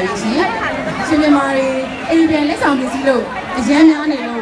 ပြီရှင်ရှင်မြန်မာတွေအိမ်ပြန်လက်ဆောင်ပစ္စည်းလို့အရန်များနေလို့